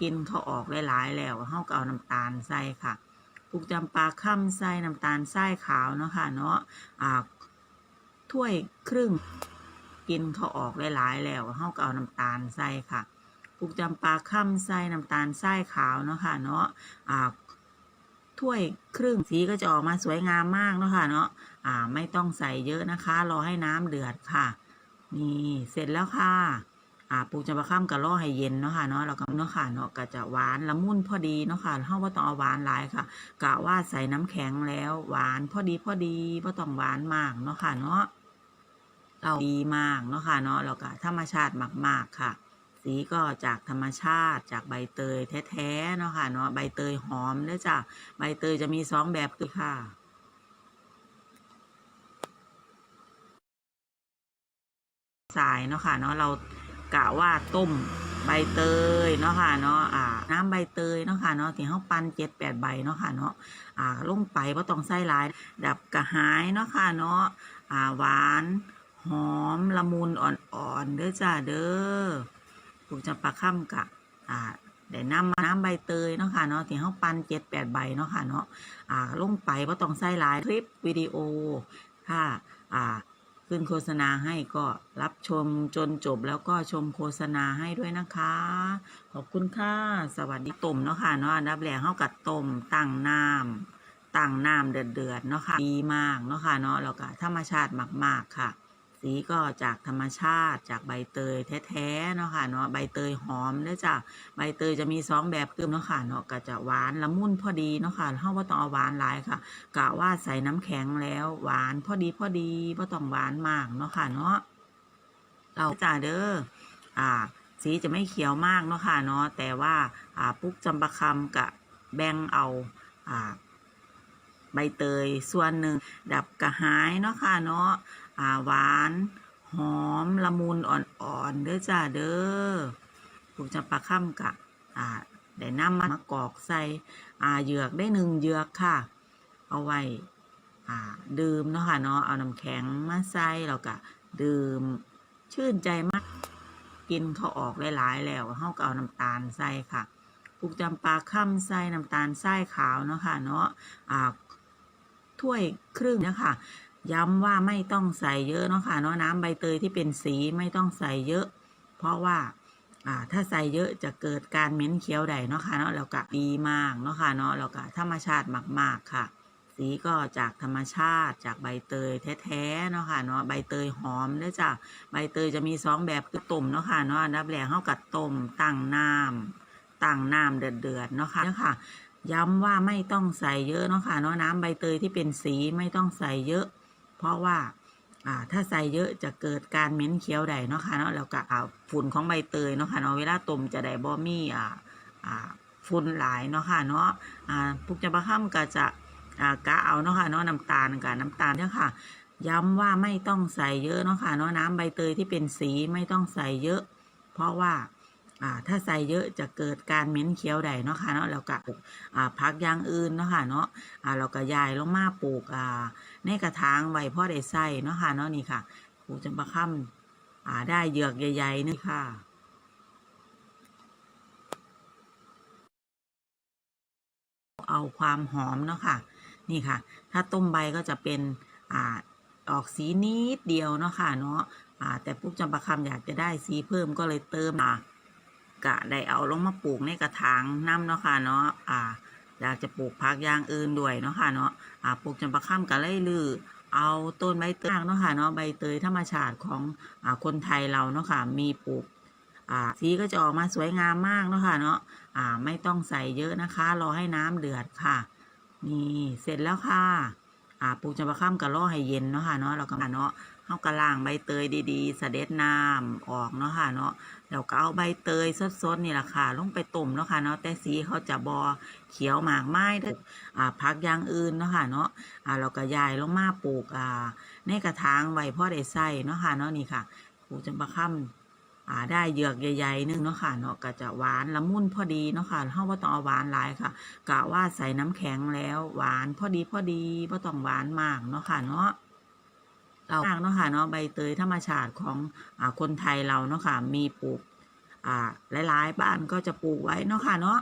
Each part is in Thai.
กินเขาออกหลายๆแล้วเฮาก็เอาน้ำตาลใส่ค่ะปลูกจำปาค่ำใส่น้ำตาลทรายขาวเนาะค่ะเนาะอ่าถ้วยครึ่งกินเขาออกหลายๆแล้วเฮาก็เอาน้ำตาลใส่ค่ะปลูกจำปาค่ำใส่น้ำตาลทรายขาวเนาะค่ะเนาะอ่าถ้วยครึ่งสีก็จะออกมาสวยงามมากเนาะค่ะเนาะอ่าไม่ต้องใส่เยอะนะคะ รอให้น้ำเดือดค่ะ นี่เสร็จแล้วค่ะ อ่าปลูกจำปาค่ำกับล่อให้เย็นเนาะค่ะเนาะแล้วก็เนาะค่ะเนาะก็จะหวานละมุนพอดีเนาะค่ะเฮาบ่ต้องเอาหวานหลายค่ะกะว่าใส่น้ำแข็งแล้วหวานพอดีพอดีบ่ต้องหวานมากเนาะค่ะเนาะเราดีมากเนาะค่ะเนาะแล้วก็ธรรมชาติมาก ๆ ค่ะ สีก็จากธรรมชาติจากใบเตยแท้ๆเนาะค่ะเนาะใบเตยหอมเด้อจ้ะใบเตยจะมีสองแบบคือค่ะสายเนาะค่ะเนาะเรา กะว่าต้มใบเตยเนาะค่ะเนาะอ่าน้ำใบเตยเนาะค่ะเนาะที่เฮาปั่นเจ็ดแปดใบเนาะค่ะเนาะอ่าลงไปบ่ต้องใส่หลาย ดับกระหายเนาะค่ะเนาะอ่าหวานหอมละมุนอ่อนๆเด้อจ้าเด้อปลูกจำปาค่ำกะอ่าได้น้ำน้ำใบเตยเนาะค่ะเนาะที่เฮาปั่นเจ็ดแปดใบเนาะค่ะเนาะอ่าลงไปบ่ต้องใส่หลายคลิปวิดีโอค่ะอ่า ขึ้นโฆษณาให้ก็รับชมจนจบแล้วก็ชมโฆษณาให้ด้วยนะคะ ขอบคุณค่ะ สวัสดีต้มเนาะค่ะเนาะอันดับแรกเข้ากับต้มตั้งน้ำตั้งน้ำเดือดๆเนาะค่ะดีมากเนาะค่ะเนาะแล้วก็ธรรมชาติมาก ๆ ค่ะ สีก็จากธรรมชาติจากใบเตยแท้ๆเนาะค่ะเนาะใบเตยหอมเด้อจ้ะใบเตยจะมีสองแบบคือเนาะค่ะเนาะก็จะหวานละมุนพอดีเนาะค่ะเฮาบ่ต้องเอาหวานหลายค่ะกะว่าใส่น้ำแข็งแล้วหวานพอดีพอดีบ่ต้องหวานมากเนาะค่ะเนาะเราจ่าเด้ออ่า สีจะไม่เขียวมากเนาะค่ะเนาะแต่ว่าอ่าปุ๊กจำปาคำกะแบ่งเอาอ่าใบเตยส่วนหนึ่งดับกระหายเนาะค่ะเนาะ หวาน หอมละมุนอ่อนๆเด้อจ้าเด้อปุ๊กจำปาคำกะอ่าได้นำมากอกใส่อ่าเหยือกได้หนึ่งเหยือกค่ะ เอาไว้อ่าดื่มเนาะค่ะเนาะเอาน้ำแข็งมาใส่แล้วก็ดื่มชื่นใจมาก กินเขาออกหลายๆแล้วเฮาก็เอาน้ำตาลใส่ค่ะปลูกจำปาค่ำใส่น้ำตาลทรายขาวเนาะค่ะเนาะอ่าถ้วยครึ่งนะคะ ย้ำว่าไม่ต้องใส่เยอะเนาะค่ะเนาะน้ำใบเตยที่เป็นสีไม่ต้องใส่เยอะ เพราะว่าอ่าถ้าใส่เยอะจะเกิดการเหม็นเขียวใดเนาะค่ะเนาะแล้วก็ดีมากเนาะค่ะเนาะแล้วก็ธรรมชาติมาก ๆ ค่ะ สีก็จากธรรมชาติจากใบเตยแท้ๆเนาะค่ะเนาะใบเตยหอมเด้อจ้ะใบเตยจะมีสองแบบคือต้มเนาะค่ะเนาะอันดับแรกเฮากัดต้มตั้งน้ำตั้งน้ำเดือดๆเนาะค่ะเนาะค่ะย้ำว่าไม่ต้องใส่เยอะเนาะค่ะเนาะน้ำใบเตยที่เป็นสีไม่ต้องใส่เยอะ เพราะว่าถ้าใส่เยอะจะเกิดการเหม็นเขียวใดเนาะค่ะเนาะแล้วก็อ่าฝุ่นของใบเตยเนาะค่ะเนาะเวลาต้มจะได้บ่มีอ่าอ่าฝุ่นหลายเนาะค่ะเนาะพวกจะบะค่ำก็จะกะเอาเนาะค่ะเนาะน้ำตาลกับน้ำตาลเนี่ยค่ะ ย้ำว่าไม่ต้องใส่เยอะเนาะค่ะเนาะน้ำใบเตยที่เป็นสีไม่ต้องใส่เยอะ เพราะว่า ถ้าใส่เยอะจะเกิดการเหม็นเขียวใดเนาะค่ะเนาะแล้วก็อ่พักอย่างอื่นเนาะค่ะเนาะอ่าเราก็ย้ายลงมาปลูกอ่าในกระถางไว้พ่อได้ใส่เนาะค่ะเนาะนี่ค่ะปลูจำปาค่ำอ่าได้เหยือกใหญ่ๆนี่ค่ะเอาความหอมเนาะค่ะ นี่ค่ะ ถ้าต้มใบก็จะเป็นอ่าออกสีนิดเดียวเนาะค่ะเนาะอ่าแต่ปุ๊กจำปาคำอยากจะได้สีเพิ่มก็เลยเติมอ่า กะได้เอาลงมาปลูกในกระถางน้ำเนาะค่ะเนาะอ่าอยากจะปลูกพักอย่างอื่นด้วยเนาะค่ะเนาะอ่าปลูกจำปาค่ำก็เลยลือเอาต้นใบเตยเนาะค่ะเนาะใบเตยธรรมชาติของอ่าคนไทยเราเนาะค่ะมีปลูกอ่าสีก็จะออกมาสวยงามมากเนาะค่ะเนาะอ่าไม่ต้องใส่เยอะนะคะรอให้น้ำเดือดค่ะนี่เสร็จแล้วค่ะอ่าปลูกจำปาค่ำกับรอให้เย็นเนาะค่ะเนาะเราก็เนาะ เฮากระล่างใบเตยดีๆเสด็จน้ำออกเนาะค่ะเนาะแล้วก็เอาใบเตยสดๆนี่แหละค่ะ ลงไปต้มเนาะค่ะเนาะแต่สีเขาจะบอเขียวหมากไม้เด้ออ่าพักอย่างอื่นเนาะค่ะเนาะอ่าเราก็ย้ายลงมาปลูกอ่าในกระถางไว้พ่อได้ใส่เนาะค่ะเนาะนี่ค่ะปลูกจำปาค่ำอ่าได้เหยือกใหญ่ๆหนึงเนาะค่ะเนาะก็จะหวานละมุนพอดีเนาะค่ะเฮาบ่ต้องเอาหวานหลายค่ะกะว่าใส่น้ำแข็งแล้วหวานพอดีพอดีบ่ต้องหวานมากเนาะค่ะเนาะ เรามากเนาะค่ะเนาะใบเตยธรรมชาติของอคนไทยเราเนาะค่ะมีปลูกอ่าหลายๆบ้านก็จะปลูกไว้เนาะค่ะเนาะ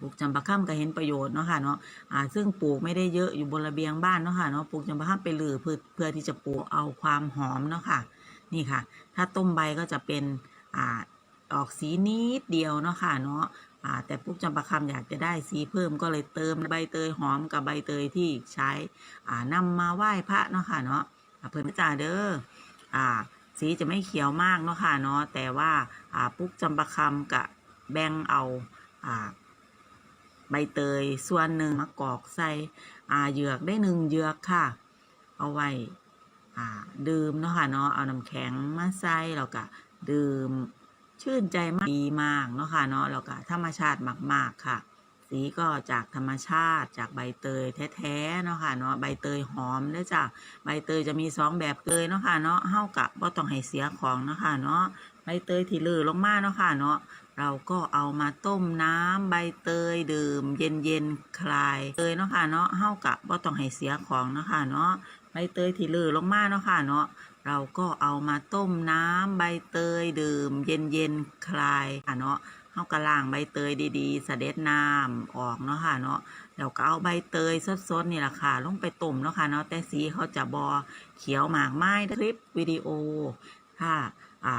ปลูกจำปาข้ามก็เห็นประโยชน์เนาะค่ะเนาะอ่าซึ่งปลูกไม่ได้เยอะอยู่บนระเบียงบ้านเนาะค่ะเนาะปลูกจำปาข้ามไปลือเพื่อเพื่อที่จะปลูกเอาความหอมเนาะค่ะ นี่ค่ะ ถ้าต้มใบก็จะเป็นอ่า ออกสีนิดเดียวเนาะค่ะเนาะอ่าแต่ปุ๊กจำปาคำอยากจะได้สีเพิ่มก็เลยเติมใบเตยหอมกับใบเตยที่ใช้อ่านำมาไหว้พระเนาะค่ะเนาะอ่าเพิ่นจ่าเด้ออ่าสีจะไม่เขียวมากเนาะค่ะเนาะแต่ว่าอ่าปุ๊กจำปาคำกับแบ่งเอาอ่าใบเตยส่วนหนึ่งมากรอกใส่อ่าเหยือกได้หนึ่งเหยือกค่ะ เอาไว้อ่าดื่มเนาะค่ะเนาะเอาน้ำแข็งมาใส่แล้วก็ดื่ม ชื่นใจมากดีมากเนาะค่ะเนาะแล้วก็ธรรมชาติมาก ๆ ค่ะ สีก็จากธรรมชาติจากใบเตยแท้ๆเนาะค่ะเนาะใบเตยหอมเด้อจ้ะใบเตยจะมีสองแบบเตยเนาะค่ะเนาะเฮากับบ่ต้องให้เสียของเนาะค่ะเนาะใบเตยที่ลือลงมาเนาะค่ะเนาะเราก็เอามาต้มน้ำใบเตยดื่ม เย็นๆคลายเตยเนาะค่ะเนาะเฮากับบ่ต้องให้เสียของเนาะค่ะเนาะใบเตยที่ลือลงมาเนาะค่ะเนาะ เราก็เอามาต้มน้ำใบเตยดื่ม เย็นๆคลายค่ะเนาะเฮากระล่างใบเตยดีๆสเสด็จน้ำออกเนาะค่ะเนาะแล้วก็เอาใบเตยสดๆนี่แหละค่ะลงไปต้มเนาะค่ะเนาะแต่สีเขาจะบอเขียวหมากไม้คลิปวิดีโอค่ะอ่า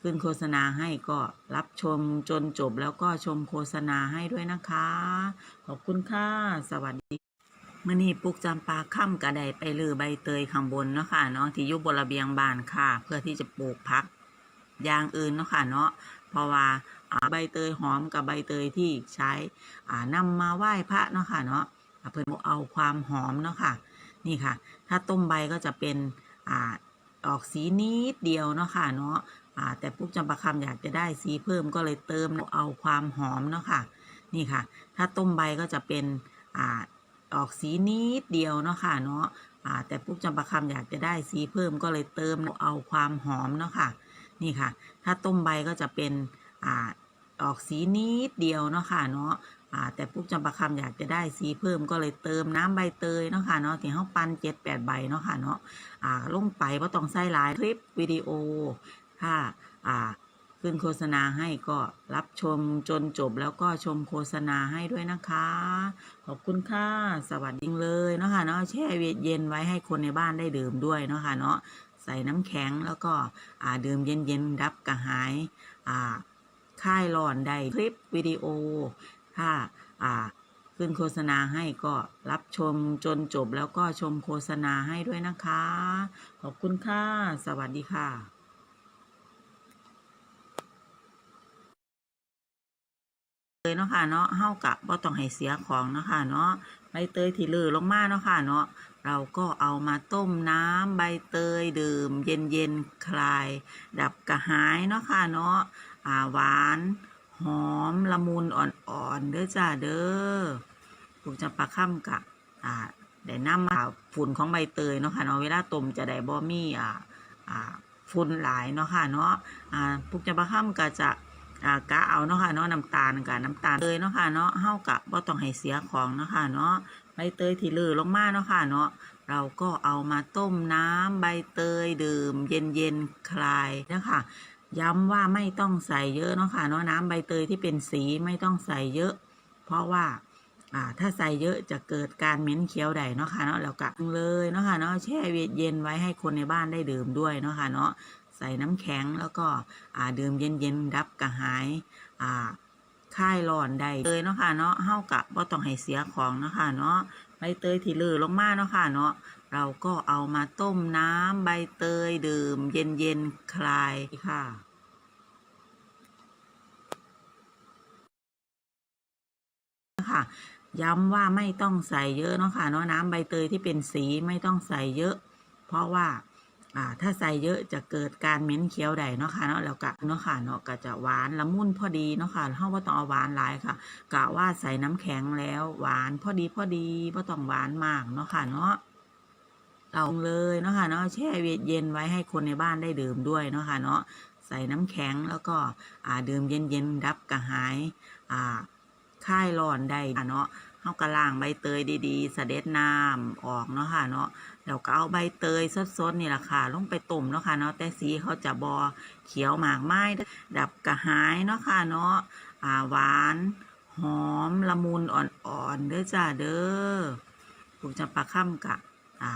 ขึ้นโฆษณาให้ก็รับชมจนจบแล้วก็ชมโฆษณาให้ด้วยนะคะ ขอบคุณค่ะ สวัสดี มื่อนี้ปลูกจำปาค่ำกระไดไปลือใบเตยข้างบนเนาะค่ะเนาะที่อยู่บนระเบียงบานค่ะ เพื่อที่จะปลูกพักอย่างอื่นเนาะค่ะเนาะเพราะว่าใบเตยหอมกับใบเตยที่ใช้อ่านำมาไหว้พระเนาะค่ะเนาะอ่าเพิ่อกเอาความหอมเนาะค่ะ นี่ค่ะ ถ้าต้มใบก็จะเป็นอ่าออกสีนิดเดียวเนาะค่ะเนาะอ่าแต่ปลูกจำปาคำอยากจะได้สีเพิ่มก็เลยเติมเอาความหอมเนาะค่ะ นี่ค่ะ ถ้าต้มใบก็จะเป็น ออกสีนิดเดียวเนาะค่ะเนาะแต่ปุ๊กจำปาคำอยากจะได้สีเพิ่มก็เลยเติมเอาความหอมเนาะค่ะนี่ค่ะ ถ้าต้มใบก็จะเป็นอออกสีนิดเดียวเนาะค่ะเนาะแต่ปุ๊กจำปาคำอยากจะได้สีเพิ่มก็เลยเติมน้ำใบเตยเนาะค่ะเนาะที่เขาปั้นเจ็ดแปดใบเนาะค่ะเนาะอ่าลงไปว่าต้องใส่หลายคลิปวิดีโอค่ะอ่า ขึ้นโฆษณาให้ก็รับชมจนจบแล้วก็ชมโฆษณาให้ด้วยนะคะ ขอบคุณค่ะ สวัสดีเลยเนาะค่ะเนาะแช่เย็นไว้ให้คนในบ้านได้ดื่มด้วยเนาะค่ะเนาะใส่น้ำแข็งแล้วก็อ่าดื่มเย็นๆรับกระหายอ่าค่ายร้อนได้คลิปวิดีโอค่ะอ่าขึ้นโฆษณาให้ก็รับชมจนจบแล้วก็ชมโฆษณาให้ด้วยนะคะ ขอบคุณค่ะ สวัสดีค่ะ เล ยเนาะค่ะเนาะเฮากะบ่ต้องให้เสียของเนาะค่ะเนาะใบเตยที่ลือลงมาเนาะค่ะเนาะเราก็เอามาต้มน้ำใบเตยดื่ม เย็นๆคลาย ดับกระหายเนาะค่ะเนาะอ่าหวานหอมละมุนอ่อนๆเด้อจ้าเด้อปลูกจำปาค่ำกะอ่าได้นำมาฝุ่นของใบเตยเนาะค่ะเนาะเวลาต้มจะได้บ่มีอ่าอ่าฝุ่นหลายเนาะค่ะเนาะอ่าปลูกจำปาค่ำก็จะ กะเอาเนาะค่ะเนาะน้ำตาลกับน้ำตาลเลยเนาะค่ะเนาะเฮากะบ่ต้องให้เสียของเนาะค่ะเนาะใบเตยที่ลือลงมาเนาะค่ะเนาะเราก็เอามาต้มน้ำใบเตยดื่ม เย็นๆคลายนะคะย้ำว่าไม่ต้องใส่เยอะเนาะค่ะเนาะน้ำใบเตยที่เป็นสีไม่ต้องใส่เยอะ เพราะว่าอ่าถ้าใส่เยอะจะเกิดการเหม็นเขียวใดเนาะค่ะเนาะแล้วกะเลยเนาะค่ะเนาะแช่เย็นไว้ให้คนในบ้านได้ดื่มด้วยเนาะค่ะเนาะ ใส่น้ำแข็งแล้วก็ดื่มเย็นๆรับกระหายอ่าค่ายร้อนได้เลยเนาะค่ะเนาะเฮากะบ่ต้องให้เสียของเนาะค่ะเนาะใบเตยที่ลือลงมาเนาะค่ะเนาะเราก็เอามาต้มน้ำใบเตยดื่ม เย็นๆคลายค่ะค่ะย้ำว่าไม่ต้องใส่เยอะเนาะค่ะเนาะน้ำใบเตยที่เป็นสีไม่ต้องใส่เยอะ เพราะว่า อ่าถ้าใส่เยอะจะเกิดการเหม็นเคี้ยวใดเนาะค่ะเนาะแล้วก็เนาะค่ะเนาะก็จะหวานละมุนพอดีเนาะค่ะเฮาบ่ต้องเอาหวานหลายค่ะกะว่าใส่น้ำแข็งแล้วหวานพอดีพอดีบ่ต้องหวานมากเนาะค่ะเนาะเราเลยเนาะค่ะเนาะแช่เย็นไว้ให้คนในบ้านได้ดื่มด้วยเนาะค่ะเนาะใส่น้ำแข็งแล้วก็อ่าดื่มเย็นๆรับกระหายอ่าค่ายร้อนได้เนาะ เฮากระล่างใบเตยดีๆเสด็จน้ำออกเนาะค่ะเนาะแล้วก็เอาใบเตยสดๆนี่แหละค่ะลงไปต้มเนาะค่ะเนาะแต่สีเขาจะบอเขียวหมากไม้ดับกระหายเนาะค่ะเนาะอ่าหวานหอมละมุนอ่อนๆเด้อจ้าเด้อปลูกจำปาค่ำกะอ่า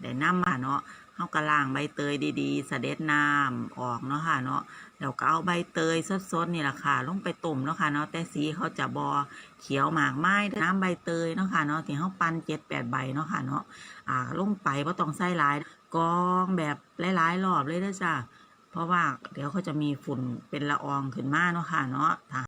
ได้น้ำมาเนาะ เฮากระล้างใบเตยดีๆสะเด็จน้ำออกเนาะค่ะเนาะแล้วก็เอาใบเตยสดๆนี่แหละค่ะลงไปต้มเนาะค่ะเนาะแต่สีเขาจะบอเขียวหมากไม้น้ำใบเตยเนาะค่ะเนาะที่เฮาปั่นเจ็ดแปดใบเนาะค่ะเนาะอ่าลงไปบ่ต้องใส่หลายกองแบบหลายๆรอบเลยเด้อจ้าเพราะว่าเดี๋ยวเขาจะมีฝุ่นเป็นละอองขึ้นมาเนาะค่ะเนาะ